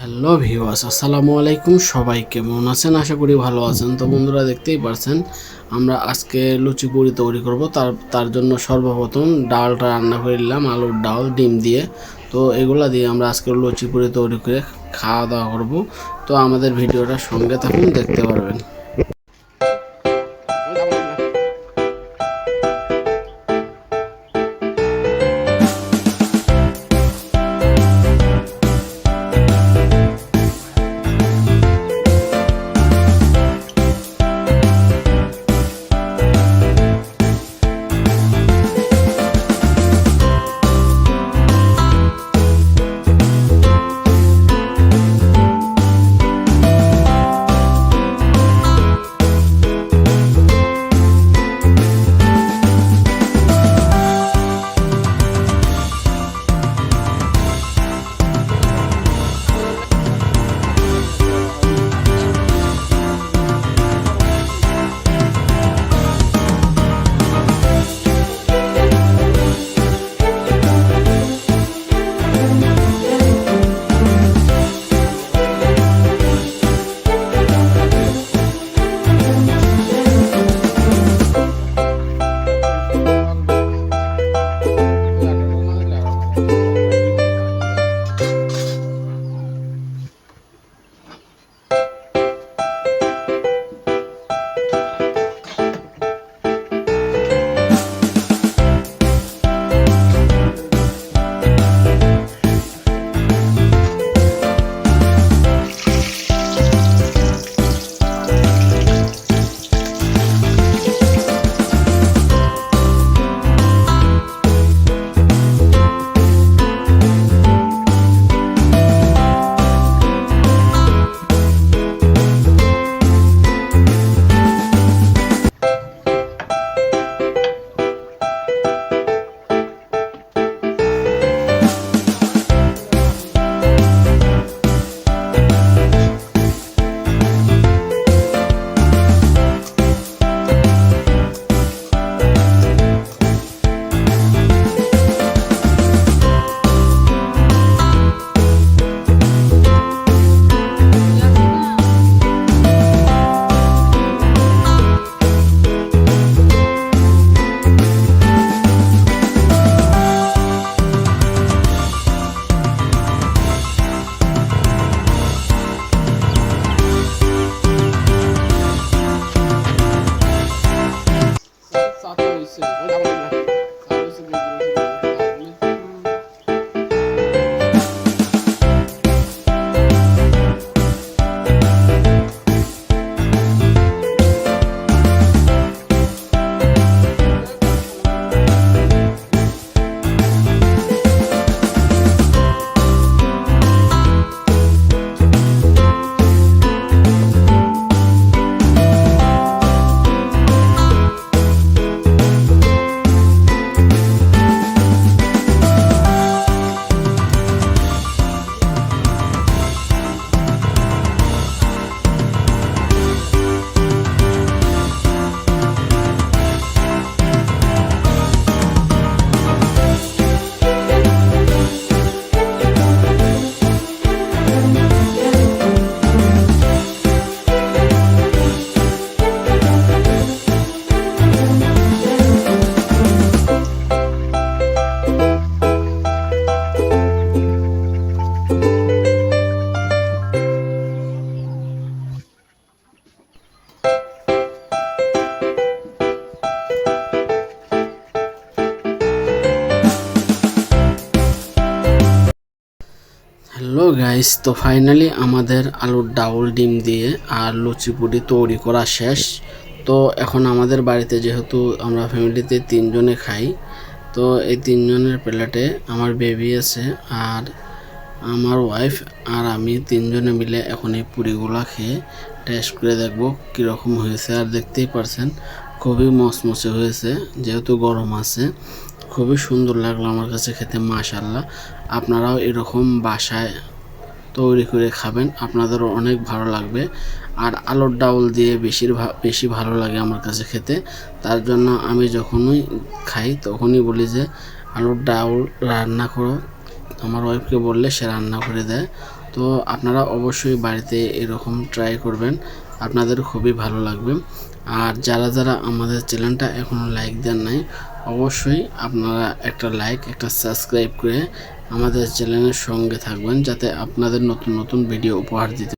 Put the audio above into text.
Hello ভিওয়াস আসসালামু আলাইকুম। সবাই কেমন আছেন? আশা করি ভালো আছেন। তো বন্ধুরা, দেখতেই পারছেন, আমরা আজকে লুচি পুরি তৈরি করব। তার তার জন্য সর্বপ্রথম ডালটা রান্না করে নিলাম, আলুর ডাল, ডিম দিয়ে। তো এগুলো দিয়ে আমরা আজকে লুচি পুরি তৈরি করে খাওয়া দাওয়া করব। তো আমাদের ভিডিওটা সঙ্গে থাকুন, দেখতে পারবেন। গাইস তো ফাইনালি আমাদের আলুর ডাউল ডিম দিয়ে আর লুচি পুরি তৈরি করা শেষ। তো এখন আমাদের বাড়িতে যেহেতু আমরা ফ্যামিলিতে তিনজনে খাই, তো এই তিনজনের প্লেটে আমার বেবি আছে আর আমার ওয়াইফ আর আমি তিনজনে মিলে এখন এই পুরিগুলা খেয়ে টেস্ট করে দেখব কীরকম হয়েছে। আর দেখতেই পারছেন, খুবই মচমচে হয়েছে, যেহেতু গরম আছে। খুবই সুন্দর লাগল আমার কাছে খেতে মাশাল্লাহ আপনারাও এরকম বাসায় তৈরি করে খাবেন, আপনাদেরও অনেক ভালো লাগবে। আর আলুর ডাউল দিয়ে বেশিরভাগ বেশি ভালো লাগে আমার কাছে খেতে। তার জন্য আমি যখনই খাই তখনই বলি যে, আলুর ডাউল রান্না করো। আমার ওয়াইফকে বললে সে রান্না করে দেয়। তো আপনারা অবশ্যই বাড়িতে এরকম ট্রাই করবেন, আপনাদের খুবই ভালো লাগবে। আর যারা যারা আমাদের চ্যানেলটা এখনও লাইক দেন নাই অবশ্যই আপনারা একটা লাইক একটা সাবস্ক্রাইব করে আমাদের চ্যানেলের সঙ্গে থাকবেন, যাতে আপনাদের নতুন নতুন ভিডিও উপহার দিতে